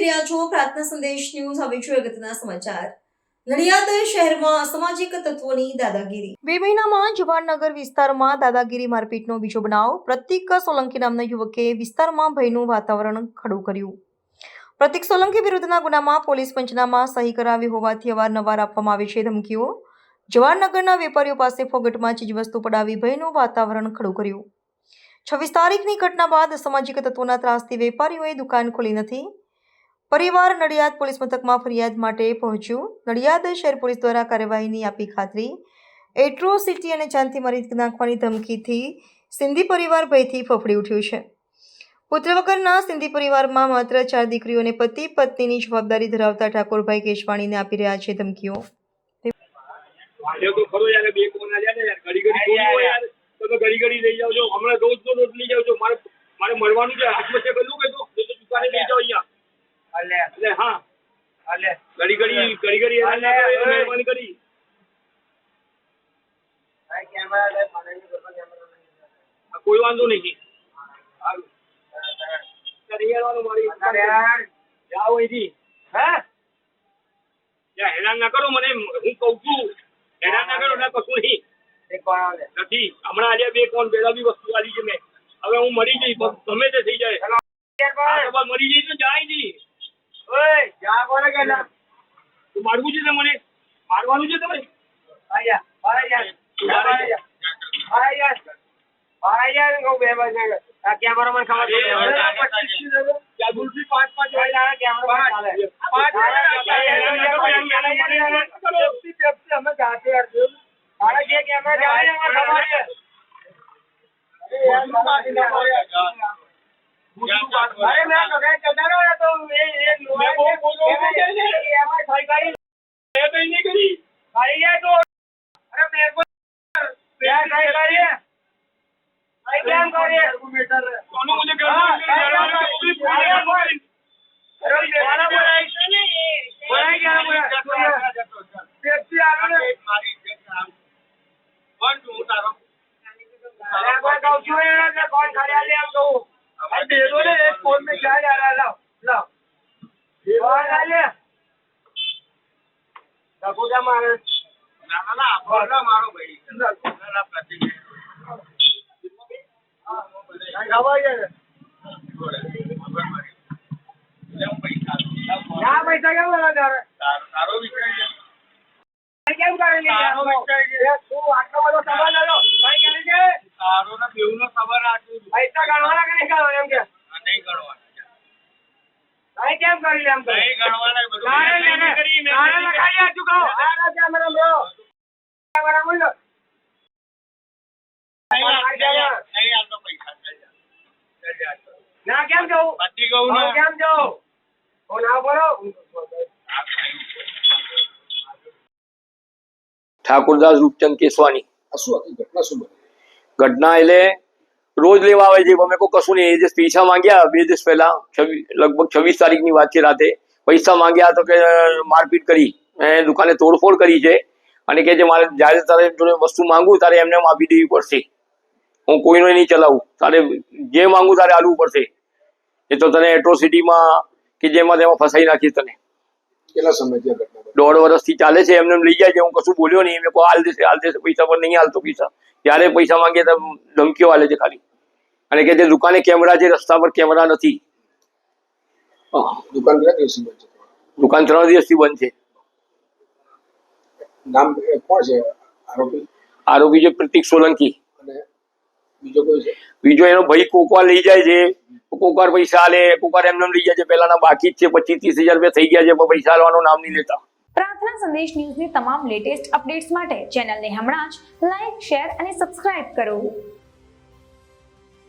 જોઈ રહ્યા છો, પ્રાર્થના સંદેશ ન્યૂઝ, હવે જોઈએ અગત્યના સમાચાર. નડિયાદ શહેરમાં અસામાજિક તત્વોની મહિનામાં જવાહરનગર વિસ્તારમાં દાદાગીરી મારપીટનો બીજો બનાવ. પ્રતિક સોલંકી નામના યુવકે વિસ્તારમાં ભયનું વાતાવરણ ખડું કર્યું. પ્રતિક સોલંકી વિરુદ્ધના ગુનામાં પોલીસ પંચનામા સહી કરાવી હોવાથી અવારનવાર આપવામાં આવે છે ધમકીઓ. જવાહરનગરના વેપારીઓ પાસે ફોગટમાં ચીજવસ્તુ પડાવી ભયનું વાતાવરણ ખડું કર્યું. છવ્વીસ તારીખની ઘટના બાદ સામાજિક તત્વોના ત્રાસથી વેપારીઓએ દુકાન ખોલી નથી. પરિવાર નડિયાદ પોલીસ મથકમાં ફરિયાદ માટે પહોંચ્યું. નડિયાદ શહેર પોલીસ દ્વારા કાર્યવાહીની આપી ખાતરી. એટ્રોસિટી અને જાનથી મારી નાખવાની ધમકીથી સિંધી પરિવાર ભયથી ફફડી ઉઠ્યું છે. પુત્ર વગરના સિંધી પરિવારમાં માત્ર ચાર દીકરીઓને પતિ પત્નીની જવાબદારી ધરાવતા ઠાકોરભાઈ કેશવાણીને આપી રહ્યા છે ધમકીઓ. મળવાનું છે ગલું કે તો જો તો દુકાને લઈ જાઓ અહીંયા એટલે હા ઘડી ઘડી ઘડી ઘડી હેરાન ના કરો, એ મહેરબાની કરી. કોઈ વાંધો નહીં. જાઓ અહીંથી. ત્યાં હેરાન ના કરો મને હું કહું છું. હેરાન ના કરો ના કશું નહીં. નથી. હમણાં આજે બે કોણ પેલા બી વસ્તુ આવી છે મેં. હવે હું મરી જઈશ. ગમે તે થઈ જાય આ તો બસ મરી જઈશ તો જાય નહીં તું મારવું છે ને મને મારવાનું છે તમે કેમેરામાં ખબર અરે, અરે, ત્યાં ગુલ્ફી પાંચ પાંચ વાળા કેમેરામાં ચાલે. પાંચ મારા જે કેમેરા એમાં ખબર. અરે મેં તો કઈ ને તો એ- એ કેમ કરીએ સોનું મુજે ફોન મેં ક્યાં જા રહા લાવ લાવ મારે ના ના મારો ભાઈ. પૈસા ગણવાના કે નહીં ગણવાના એમ કે નહીં ગણવાના. કઈ કેમ કરી લે એમ તો નહીં ગણવાના બધું. નારે નારે નારે લખાઈ કરી લે નારે કેમેરા લો કેમેરા મૂકો નહીં આલ- નહીં આલ- નહીં આલતો પૈસા. ચાલ જા. ચાલ જા. ના કેમ જવું? પતી ગયું ને? કેમ જવું? ઓ ના બોલો. ઠાકોરદાસ રૂપચંદ કેસવાની. શું હતી? ઘટના શું ઘટના એટલે રોજ લેવા આવે છે અમે કોઈ કશું નહીં. એ દિવસ પૈસા માંગ્યા બે દિવસ પહેલા લગભગ છવ્વીસ તારીખની વાત છે રાતે. પૈસા માંગ્યા તો કે મારપીટ કરી એ દુકાને તોડફોડ કરી છે. અને કે જે મારે જ્યારે તારે જોડે વસ્તુ માંગુ તારે એમને એમ આપી દેવી પડશે. હું કોઈનો નહીં ચલાવું. તારે જે માંગુ તારે આલવું પડશે. એ તો તને એટ્રોસિટીમાં કે જેમાં તેમાં ફસાઈ નાખી તને. કેટલા બની? દોઢ વર્ષથી ચાલે છે એમને લઈ જાય છે હું કશું બોલ્યો નહીં મેં કહું હાલ દેશે હાલ દેશે પૈસા પણ નહીં હાલતો પૈસા. ત્યારે પૈસા માંગે તો ધમકીઓ હાલે છે ખાલી. અને કે જે દુકાને કેમેરા છે રસ્તા પર કેમેરા નથી. દુકાન કેટલા દિવસથી બંધ છે? દુકાન ત્રણ દિવસથી બંધ છે. નામ કોણ છે આરોપી? આરોપી છે પ્રતિક સોલંકી. અને બીજો કોઈ છે? બીજો એનો ભાઈ કોકવા લઈ જાય છે. કોકવાર પૈસા લે, કુકર એમને લઈ જાય છે. પહેલાના બાકી જ છે, પચીસ ત્રીસ હજાર રૂપિયા થઈ ગયા છે, પણ પૈસા હાલવાનું નામ નહીં લેતા. પ્રાર્થના સંદેશ ન્યૂઝની તમામ લેટેસ્ટ અપડેટ્સ માટે ચેનલને હમણાં જ લાઈક શેર અને સબસ્ક્રાઇબ કરો.